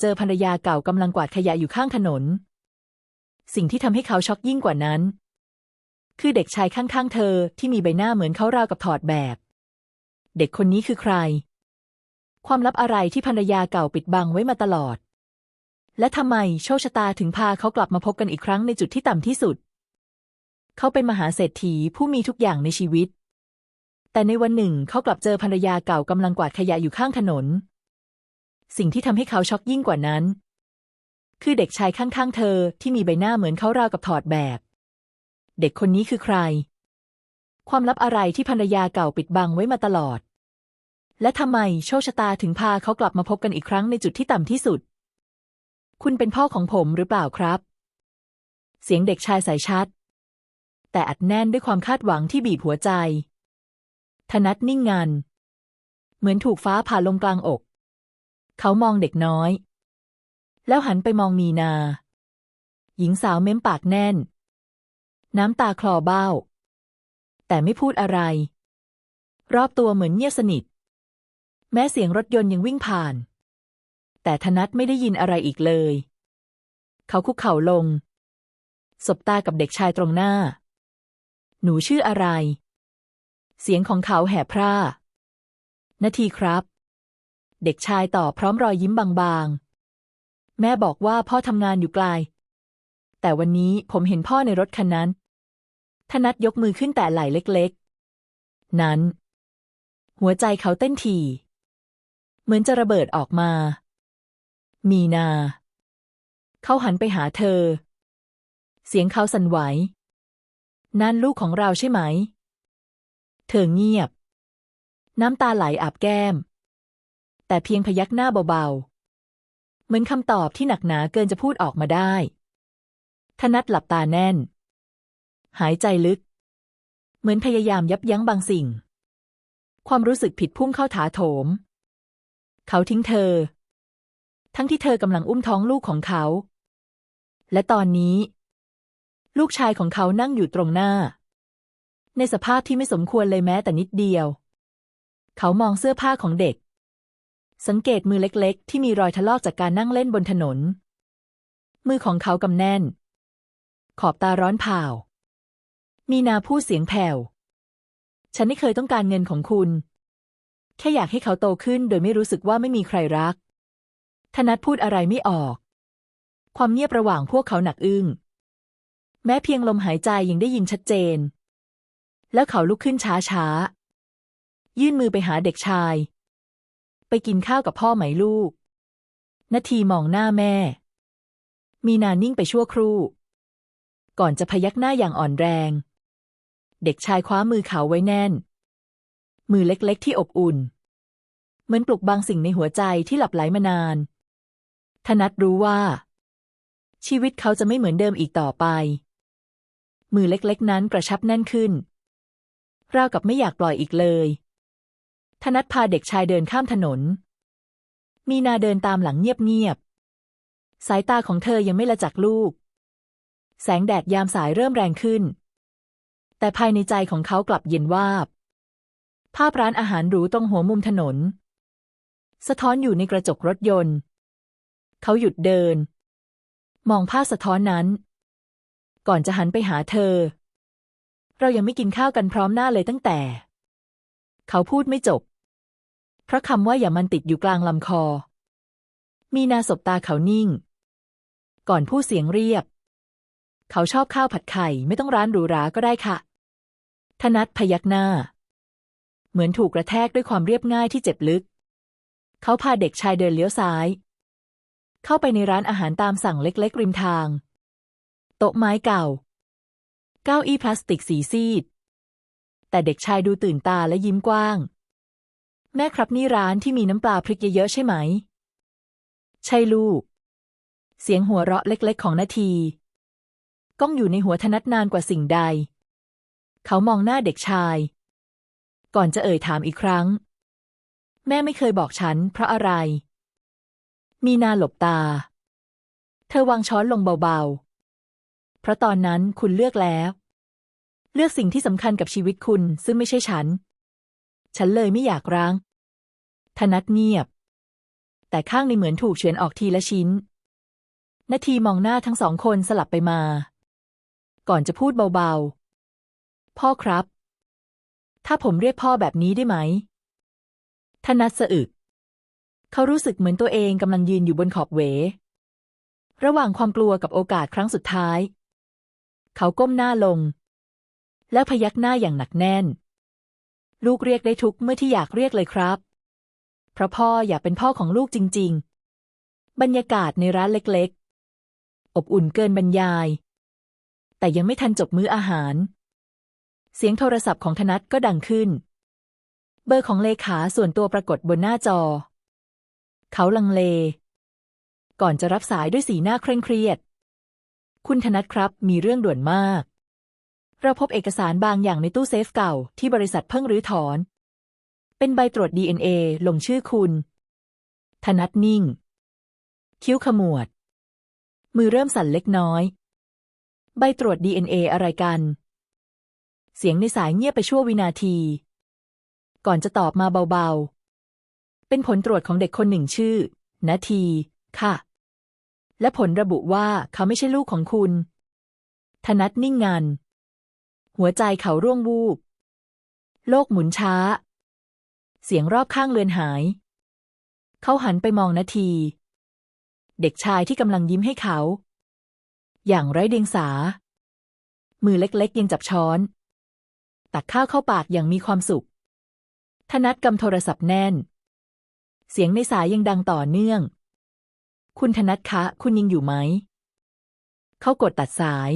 เจอภรรยาเก่ากำลังกวาดขยะอยู่ข้างถนน สิ่งที่ทำให้เขาช็อกยิ่งกว่านั้น คือเด็กชายข้างๆ เธอที่มีใบหน้าเหมือนเขาราวกับถอดแบบ เด็กคนนี้คือใคร ความลับอะไรที่ภรรยาเก่าปิดบังไว้มาตลอด และทำไมโชคชะตาถึงพาเขากลับมาพบกันอีกครั้งในจุดที่ต่ำที่สุด เขาเป็นมหาเศรษฐีผู้มีทุกอย่างในชีวิต แต่ในวันหนึ่งเขากลับเจอภรรยาเก่ากำลังกวาดขยะอยู่ข้างถนน สิ่งที่ทำให้เขาช็อกยิ่งกว่านั้น คือเด็กชายข้างๆ เธอที่มีใบหน้าเหมือนเขาราวกับถอดแบบ เด็กคนนี้คือใคร ความลับอะไรที่ภรรยาเก่าปิดบังไว้มาตลอด และทำไมโชคชะตาถึงพาเขากลับมาพบกันอีกครั้งในจุดที่ต่ำที่สุด คุณเป็นพ่อของผมหรือเปล่าครับ เสียงเด็กชายใสชัด แต่อัดแน่นด้วยความคาดหวังที่บีบหัวใจธนัทนิ่งงันเหมือนถูกฟ้าผ่าลงกลางอก เขามองเด็กน้อย แล้วหันไปมองมีนา หญิงสาวเม้มปากแน่น น้ำตาคลอเบ้า แต่ไม่พูดอะไร รอบตัวเหมือนเงียบสนิท แม้เสียงรถยนต์ยังวิ่งผ่าน แต่ธนัทไม่ได้ยินอะไรอีกเลย เขาคุกเข่าลง สบตากับเด็กชายตรงหน้า หนูชื่ออะไร เสียงของเขาแหบพร่า นาทีครับ เด็กชายตอบพร้อมรอยยิ้มบางๆ แม่บอกว่าพ่อทำงานอยู่ไกล แต่วันนี้ผมเห็นพ่อในรถคันนั้น ธนัทยกมือขึ้นแต่ไหล่เล็กๆ นั้น หัวใจเขาเต้นถี่เหมือนจะระเบิดออกมา มีนา เขาหันไปหาเธอ เสียงเขาสั่นไหว นั่นลูกของเราใช่ไหม เธอเงียบ น้ำตาไหลอาบแก้ม แต่เพียงพยักหน้าเบาๆ เหมือนคำตอบที่หนักหนาเกินจะพูดออกมาได้ธนัทหลับตาแน่น หายใจลึก เหมือนพยายามยับยั้งบางสิ่ง ความรู้สึกผิดพุ่งเข้าถาโถม เขาทิ้งเธอ ทั้งที่เธอกำลังอุ้มท้องลูกของเขา และตอนนี้ ลูกชายของเขานั่งอยู่ตรงหน้า ในสภาพที่ไม่สมควรเลยแม้แต่นิดเดียว เขามองเสื้อผ้าของเด็ก สังเกตมือเล็กๆ ที่มีรอยทะลอกจากการนั่งเล่นบนถนน มือของเขากำแน่น ขอบตาร้อนเผามีนาพูดเสียงแผ่ว ฉันไม่เคยต้องการเงินของคุณ แค่อยากให้เขาโตขึ้นโดยไม่รู้สึกว่าไม่มีใครรัก ธนัทพูดอะไรไม่ออก ความเงียบระหว่างพวกเขาหนักอึ้ง แม้เพียงลมหายใจยังได้ยินชัดเจน แล้วเขาลุกขึ้นช้าๆ ยื่นมือไปหาเด็กชาย ไปกินข้าวกับพ่อไหมลูก นาทีมองหน้าแม่ มีนานิ่งไปชั่วครู่ ก่อนจะพยักหน้าอย่างอ่อนแรง เด็กชายคว้ามือเขาไว้แน่น มือเล็กๆที่อบอุ่น เหมือนปลุกบางสิ่งในหัวใจที่หลับไหลมานาน ธนัทรู้ว่า ชีวิตเขาจะไม่เหมือนเดิมอีกต่อไป มือเล็กๆนั้นกระชับแน่นขึ้นราวกับไม่อยากปล่อยอีกเลย ธนัทพาเด็กชายเดินข้ามถนน มีนาเดินตามหลังเงียบๆ สายตาของเธอยังไม่ละจากลูก แสงแดดยามสายเริ่มแรงขึ้น แต่ภายในใจของเขากลับเย็นวาบ ภาพร้านอาหารหรูตรงหัวมุมถนน สะท้อนอยู่ในกระจกรถยนต์ เขาหยุดเดิน มองภาพสะท้อนนั้น ก่อนจะหันไปหาเธอ เรายังไม่กินข้าวกันพร้อมหน้าเลยตั้งแต่เขาพูดไม่จบ เพราะคำว่าอย่ามันติดอยู่กลางลำคอ มีนาสบตาเขานิ่ง ก่อนพูดเสียงเรียบ เขาชอบข้าวผัดไข่ไม่ต้องร้านหรูหราก็ได้ค่ะ ธนัทพยักหน้า เหมือนถูกกระแทกด้วยความเรียบง่ายที่เจ็บลึก เขาพาเด็กชายเดินเลี้ยวซ้าย เข้าไปในร้านอาหารตามสั่งเล็กๆริมทาง โต๊ะไม้เก่า เก้าอี้พลาสติกสีซีดแต่เด็กชายดูตื่นตาและยิ้มกว้าง แม่ครับนี่ร้านที่มีน้ำปลาพริกเยอะๆใช่ไหม ใช่ลูก เสียงหัวเราะเล็กๆของนาที ก้องอยู่ในหัวธนัทนานกว่าสิ่งใด เขามองหน้าเด็กชาย ก่อนจะเอ่ยถามอีกครั้ง แม่ไม่เคยบอกฉัน เพราะอะไร มีนาหลบตา เธอวางช้อนลงเบาๆ เพราะตอนนั้นคุณเลือกแล้ว เลือกสิ่งที่สำคัญกับชีวิตคุณซึ่งไม่ใช่ฉัน ฉันเลยไม่อยากร้าง ธนัทเงียบ แต่ข้างในเหมือนถูกเฉือนออกทีละชิ้น นาทีมองหน้าทั้งสองคนสลับไปมา ก่อนจะพูดเบาๆ พ่อครับ ถ้าผมเรียกพ่อแบบนี้ได้ไหม ธนัทสะอึก เขารู้สึกเหมือนตัวเองกำลังยืนอยู่บนขอบเว ระหว่างความกลัวกับโอกาสครั้งสุดท้าย เขาก้มหน้าลง แล้วพยักหน้าอย่างหนักแน่น ลูกเรียกได้ทุกเมื่อที่อยากเรียกเลยครับ เพราะพ่ออยากเป็นพ่อของลูกจริง ๆ บรรยากาศในร้านเล็กๆ อบอุ่นเกินบรรยาย แต่ยังไม่ทันจบมื้ออาหาร เสียงโทรศัพท์ของธนัทก็ดังขึ้น เบอร์ของเลขาส่วนตัวปรากฏบนหน้าจอ เขาลังเล ก่อนจะรับสายด้วยสีหน้าเคร่งเครียด คุณธนัทครับ มีเรื่องด่วนมาก เราพบเอกสารบางอย่างในตู้เซฟเก่าที่บริษัทเพิ่งรื้อถอน เป็นใบตรวจ DNA ลงชื่อคุณ ธนัทนิ่ง คิ้วขมวด มือเริ่มสั่นเล็กน้อย ใบตรวจ DNA อะไรกัน เสียงในสายเงียบไปชั่ววินาที ก่อนจะตอบมาเบาๆ เป็นผลตรวจของเด็กคนหนึ่งชื่อ นาที ค่ะ และผลระบุว่าเขาไม่ใช่ลูกของคุณ ธนัทนิ่งงัน หัวใจเขาร่วงวูบ โลกหมุนช้า เสียงรอบข้างเลือนหาย เขาหันไปมองนาที เด็กชายที่กำลังยิ้มให้เขา อย่างไร้เดียงสา มือเล็กๆยังจับช้อน ตักข้าวเข้าปากอย่างมีความสุข ธนัทกำโทรศัพท์แน่น เสียงในสายยังดังต่อเนื่อง คุณธนัทคะ คุณยังอยู่ไหม เขากดตัดสาย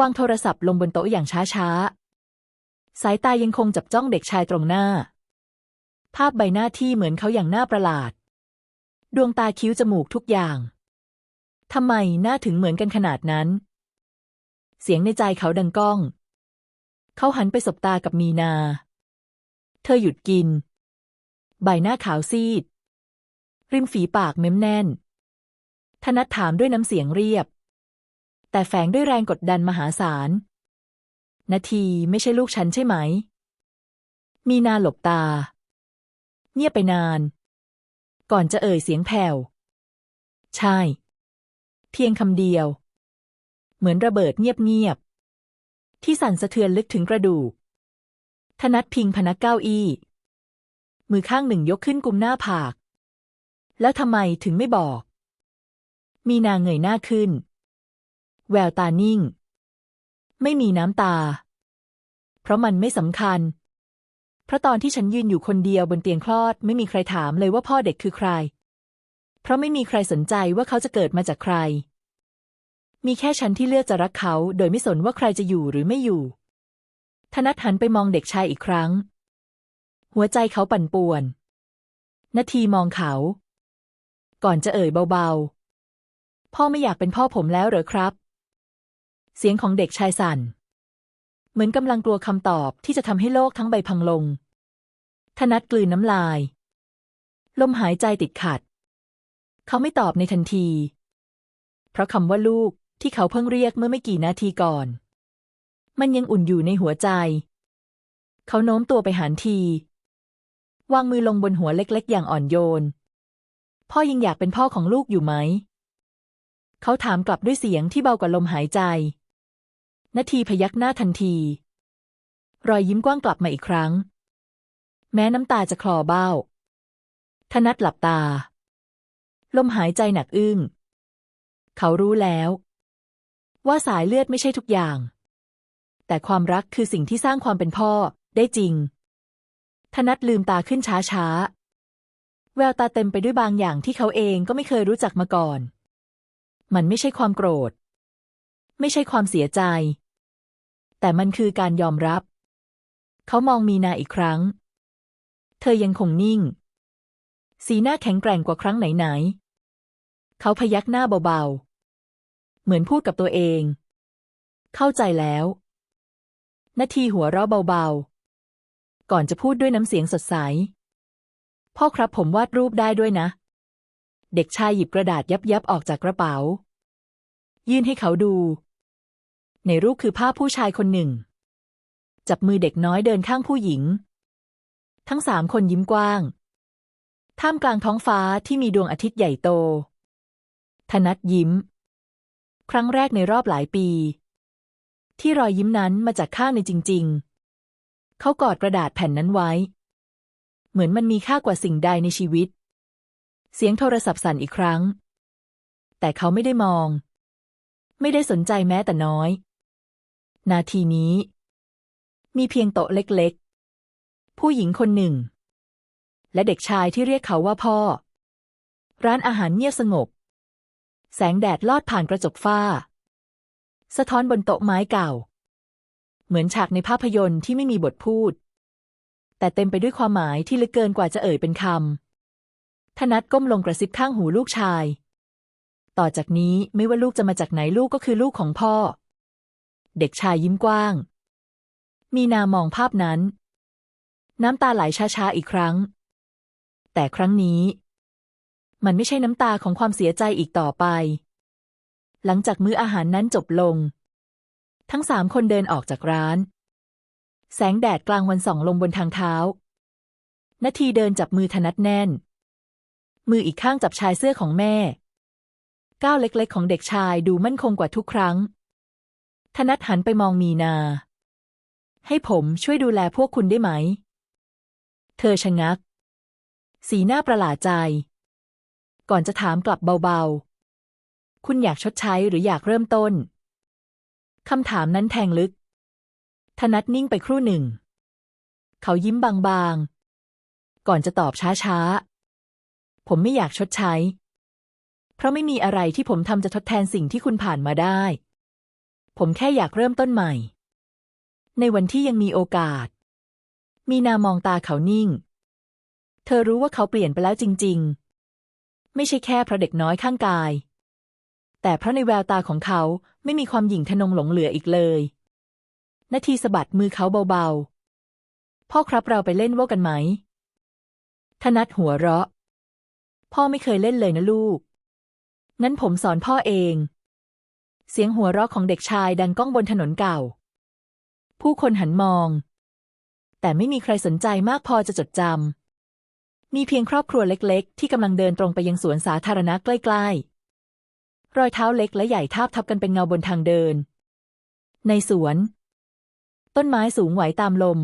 วางโทรศัพท์ลงบนโต๊ะอย่างช้าๆ สายตายังคงจับจ้องเด็กชายตรงหน้า ภาพใบหน้าที่เหมือนเขาอย่างน่าประหลาด ดวงตาคิ้วจมูกทุกอย่างทำไมหน้าถึงเหมือนกันขนาดนั้น เสียงในใจเขาดังก้อง เขาหันไปสบตากับมีนา เธอหยุดกิน ใบหน้าขาวซีด ริมฝีปากเม้มแน่น ธนัทถามด้วยน้ำเสียงเรียบ แต่แฝงด้วยแรงกดดันมหาศาล นาทีไม่ใช่ลูกฉันใช่ไหม มีนาหลบตา เงียบไปนาน ก่อนจะเอ่ยเสียงแผ่ว ใช่ เพียงคำเดียว เหมือนระเบิดเงียบๆ ที่สั่นสะเทือนลึกถึงกระดูก ธนัทพิงพนักเก้าอี้ มือข้างหนึ่งยกขึ้นกุมหน้าผาก แล้วทำไมถึงไม่บอก มีนาเงยหน้าขึ้น แววตานิ่ง ไม่มีน้ำตา เพราะมันไม่สำคัญ เพราะตอนที่ฉันยืนอยู่คนเดียวบนเตียงคลอด ไม่มีใครถามเลยว่าพ่อเด็กคือใคร เพราะไม่มีใครสนใจว่าเขาจะเกิดมาจากใคร มีแค่ฉันที่เลือกจะรักเขา โดยไม่สนว่าใครจะอยู่หรือไม่อยู่ธนัทหันไปมองเด็กชายอีกครั้ง หัวใจเขาปั่นป่วน นาทีมองเขา ก่อนจะเอ่ยเบาๆ พ่อไม่อยากเป็นพ่อผมแล้วเหรอครับ เสียงของเด็กชายสั่น เหมือนกำลังกลัวคำตอบที่จะทำให้โลกทั้งใบพังลง ธนัทกลืนน้ำลาย ลมหายใจติดขัด เขาไม่ตอบในทันที เพราะคำว่าลูกที่เขาเพิ่งเรียกเมื่อไม่กี่นาทีก่อน มันยังอุ่นอยู่ในหัวใจ เขาโน้มตัวไปหานที วางมือลงบนหัวเล็ก ๆ อย่างอ่อนโยน พ่อยังอยากเป็นพ่อของลูกอยู่ไหม เขาถามกลับด้วยเสียงที่เบากว่าลมหายใจ นาทีพยักหน้าทันที รอยยิ้มกว้างกลับมาอีกครั้ง แม้น้ำตาจะคลอเบ้า ธนัทหลับตา ลมหายใจหนักอึ้ง เขารู้แล้ว ว่าสายเลือดไม่ใช่ทุกอย่าง แต่ความรักคือสิ่งที่สร้างความเป็นพ่อได้จริง ธนัทลืมตาขึ้นช้าๆแววตาเต็มไปด้วยบางอย่างที่เขาเองก็ไม่เคยรู้จักมาก่อน มันไม่ใช่ความโกรธ ไม่ใช่ความเสียใจ แต่มันคือการยอมรับ เขามองมีนาอีกครั้ง เธอยังคงนิ่ง สีหน้าแข็งแกร่งกว่าครั้งไหนๆ เขาพยักหน้าเบาๆ เหมือนพูดกับตัวเอง เข้าใจแล้ว นาทีหัวเราะเบาๆ ก่อนจะพูดด้วยน้ำเสียงสดใส พ่อครับผมวาดรูปได้ด้วยนะ เด็กชายหยิบกระดาษยับยับออกจากกระเป๋า ยื่นให้เขาดู ในรูปคือภาพผู้ชายคนหนึ่ง จับมือเด็กน้อยเดินข้างผู้หญิง ทั้งสามคนยิ้มกว้าง ท่ามกลางท้องฟ้าที่มีดวงอาทิตย์ใหญ่โต ธนัทยิ้ม ครั้งแรกในรอบหลายปี ที่รอยยิ้มนั้นมาจากข้างในจริง ๆ เขากอดกระดาษแผ่นนั้นไว้ เหมือนมันมีค่ากว่าสิ่งใดในชีวิต เสียงโทรศัพท์สั่นอีกครั้ง แต่เขาไม่ได้มองไม่ได้สนใจแม้แต่น้อย นาทีนี้ มีเพียงโต๊ะเล็กๆ ผู้หญิงคนหนึ่ง และเด็กชายที่เรียกเขาว่าพ่อ ร้านอาหารเงียบสงบ แสงแดดลอดผ่านกระจกฝ้า สะท้อนบนโต๊ะไม้เก่า เหมือนฉากในภาพยนตร์ที่ไม่มีบทพูด แต่เต็มไปด้วยความหมายที่ลึกเกินกว่าจะเอ่ยเป็นคำธนัทก้มลงกระซิบข้างหูลูกชาย ต่อจากนี้ไม่ว่าลูกจะมาจากไหนลูกก็คือลูกของพ่อ เด็กชายยิ้มกว้าง มีนามองภาพนั้น น้ำตาไหลช้าๆอีกครั้ง แต่ครั้งนี้ มันไม่ใช่น้ำตาของความเสียใจอีกต่อไป หลังจากมื้ออาหารนั้นจบลง ทั้งสามคนเดินออกจากร้าน แสงแดดกลางวันส่องลงบนทางเท้านาทีเดินจับมือธนัดแน่น มืออีกข้างจับชายเสื้อของแม่ ก้าวเล็กๆ ของเด็กชายดูมั่นคงกว่าทุกครั้ง ธนัดหันไปมองมีนา ให้ผมช่วยดูแลพวกคุณได้ไหม เธอชะงัก สีหน้าประหลาดใจ ก่อนจะถามกลับเบาๆ คุณอยากชดใช้หรืออยากเริ่มต้นคำถามนั้นแทงลึก ธนัดนิ่งไปครู่หนึ่ง เขายิ้มบางๆ ก่อนจะตอบช้าๆ ผมไม่อยากชดใช้ เพราะไม่มีอะไรที่ผมทำจะทดแทนสิ่งที่คุณผ่านมาได้ ผมแค่อยากเริ่มต้นใหม่ ในวันที่ยังมีโอกาส มีนามองตาเขานิ่ง เธอรู้ว่าเขาเปลี่ยนไปแล้วจริง ๆ ไม่ใช่แค่เพราะเด็กน้อยข้างกาย แต่เพราะในแววตาของเขาไม่มีความหยิ่งทะนงหลงเหลืออีกเลย นาทีสะบัดมือเขาเบาๆ พ่อครับเราไปเล่นว่าวกันไหมธนัดหัวเราะ พ่อไม่เคยเล่นเลยนะลูก งั้นผมสอนพ่อเอง เสียงหัวเราะของเด็กชายดังก้องบนถนนเก่า ผู้คนหันมอง แต่ไม่มีใครสนใจมากพอจะจดจำ มีเพียงครอบครัวเล็กๆ ที่กำลังเดินตรงไปยังสวนสาธารณะใกล้ๆ รอยเท้าเล็กและใหญ่ทาบทับกันเป็นเงาบนทางเดิน ในสวน ต้นไม้สูงไหวตามลม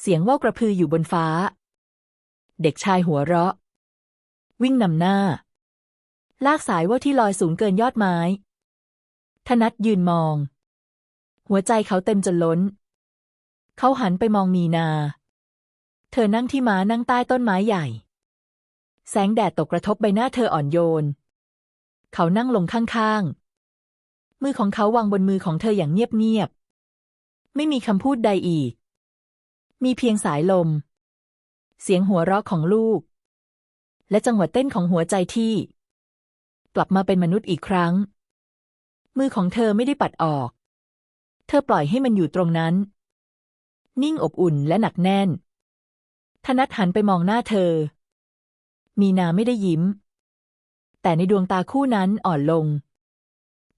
เสียงว่าวกระพืออยู่บนฟ้า เด็กชายหัวเราะ วิ่งนำหน้า ลากสายว่าวที่ลอยสูงเกินยอดไม้ ธนัดยืนมอง หัวใจเขาเต็มจนล้น เขาหันไปมองมีนา เธอนั่งที่ม้านั่งใต้ต้นไม้ใหญ่ แสงแดดตกกระทบใบหน้าเธออ่อนโยน เขานั่งลงข้างๆ มือของเขาวางบนมือของเธออย่างเงียบๆ ไม่มีคำพูดใดอีก มีเพียงสายลม เสียงหัวเราะของลูก และจังหวะเต้นของหัวใจที่ กลับมาเป็นมนุษย์อีกครั้ง มือของเธอไม่ได้ปัดออก เธอปล่อยให้มันอยู่ตรงนั้น นิ่งอบอุ่นและหนักแน่น ธนัทหันไปมองหน้าเธอ มีนาไม่ได้ยิ้ม แต่ในดวงตาคู่นั้นอ่อนลง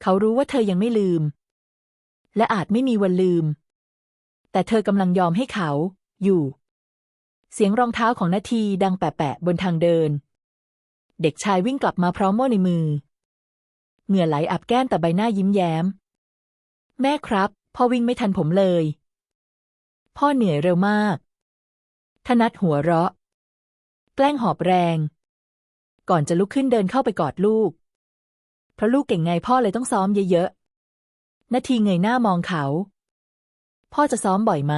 เขารู้ว่าเธอยังไม่ลืม และอาจไม่มีวันลืม แต่เธอกำลังยอมให้เขาอยู่ เสียงรองเท้าของนาทีดังแปะๆบนทางเดิน เด็กชายวิ่งกลับมาพร้อมโม่ในมือ เหงื่อไหลอับแก้มแต่ใบหน้ายิ้มแย้ม แม่ครับ พ่อวิ่งไม่ทันผมเลย พ่อเหนื่อยเร็วมาก ธนัดหัวเราะ แกล้งหอบแรง ก่อนจะลุกขึ้นเดินเข้าไปกอดลูก เพราะลูกเก่งไงพ่อเลยต้องซ้อมเยอะๆนาทีเงยหน้ามองเขา พ่อจะซ้อมบ่อยไหม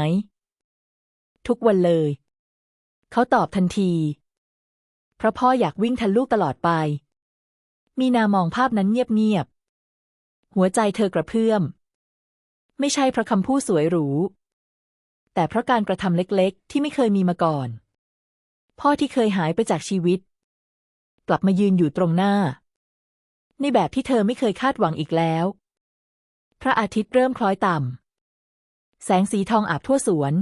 ทุกวันเลย เขาตอบทันที เพราะพ่ออยากวิ่งทันลูกตลอดไป มีนามองภาพนั้นเงียบๆ หัวใจเธอกระเพื่อม ไม่ใช่เพราะคำพูดสวยหรู แต่เพราะการกระทำเล็กๆ ที่ไม่เคยมีมาก่อน พ่อที่เคยหายไปจากชีวิต กลับมายืนอยู่ตรงหน้า ในแบบที่เธอไม่เคยคาดหวังอีกแล้ว พระอาทิตย์เริ่มคล้อยต่ำ แสงสีทองอาบทั่วสวน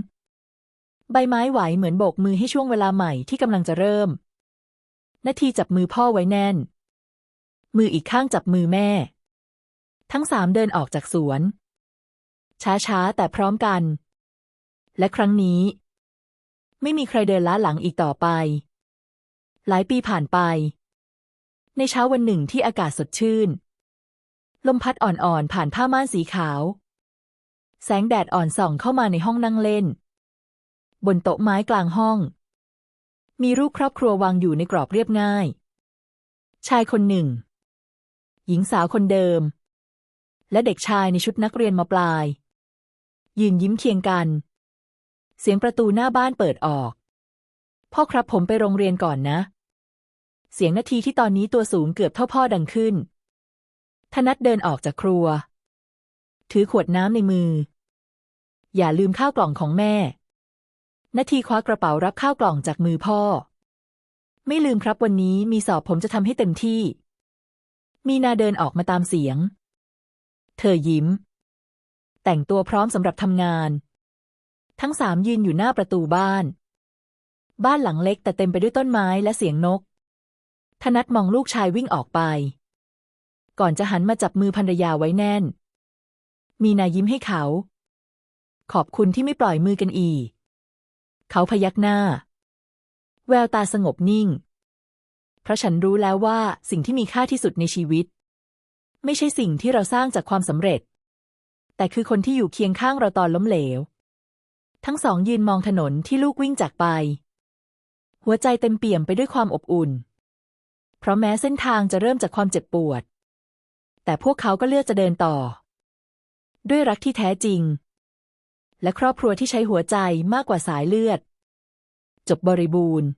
ใบไม้ไหวเหมือนโบกมือให้ช่วงเวลาใหม่ที่กำลังจะเริ่ม นาทีจับมือพ่อไว้แน่น มืออีกข้างจับมือแม่ ทั้งสามเดินออกจากสวน ช้าๆ แต่พร้อมกัน และครั้งนี้ ไม่มีใครเดินล้าหลังอีกต่อไป หลายปีผ่านไป ในเช้าวันหนึ่งที่อากาศสดชื่น ลมพัดอ่อนๆ ผ่านผ้าม่านสีขาว แสงแดดอ่อนส่องเข้ามาในห้องนั่งเล่น บนโต๊ะไม้กลางห้อง มีรูปครอบครัววางอยู่ในกรอบเรียบง่ายชายคนหนึ่ง หญิงสาวคนเดิม และเด็กชายในชุดนักเรียนมาปลาย ยืนยิ้มเคียงกัน เสียงประตูหน้าบ้านเปิดออก พ่อครับผมไปโรงเรียนก่อนนะ เสียงนาทีที่ตอนนี้ตัวสูงเกือบเท่าพ่อดังขึ้นธนัทเดินออกจากครัว ถือขวดน้ำในมือ อย่าลืมข้าวกล่องของแม่ นาทีคว้ากระเป๋ารับข้าวกล่องจากมือพ่อ ไม่ลืมครับวันนี้มีสอบผมจะทำให้เต็มที่ มีนาเดินออกมาตามเสียง เธอยิ้ม แต่งตัวพร้อมสำหรับทำงาน ทั้งสามยืนอยู่หน้าประตูบ้าน บ้านหลังเล็กแต่เต็มไปด้วยต้นไม้และเสียงนก ธนัทมองลูกชายวิ่งออกไป ก่อนจะหันมาจับมือภรรยาไว้แน่น มีนายิ้มให้เขา ขอบคุณที่ไม่ปล่อยมือกันอีกเขาพยักหน้า แววตาสงบนิ่ง เพราะฉันรู้แล้วว่าสิ่งที่มีค่าที่สุดในชีวิต ไม่ใช่สิ่งที่เราสร้างจากความสำเร็จ แต่คือคนที่อยู่เคียงข้างเราตอนล้มเหลว ทั้งสองยืนมองถนนที่ลูกวิ่งจากไป หัวใจเต็มเปี่ยมไปด้วยความอบอุ่น เพราะแม้เส้นทางจะเริ่มจากความเจ็บปวด แต่พวกเขาก็เลือกจะเดินต่อ ด้วยรักที่แท้จริง และครอบครัวที่ใช้หัวใจมากกว่าสายเลือด จบบริบูรณ์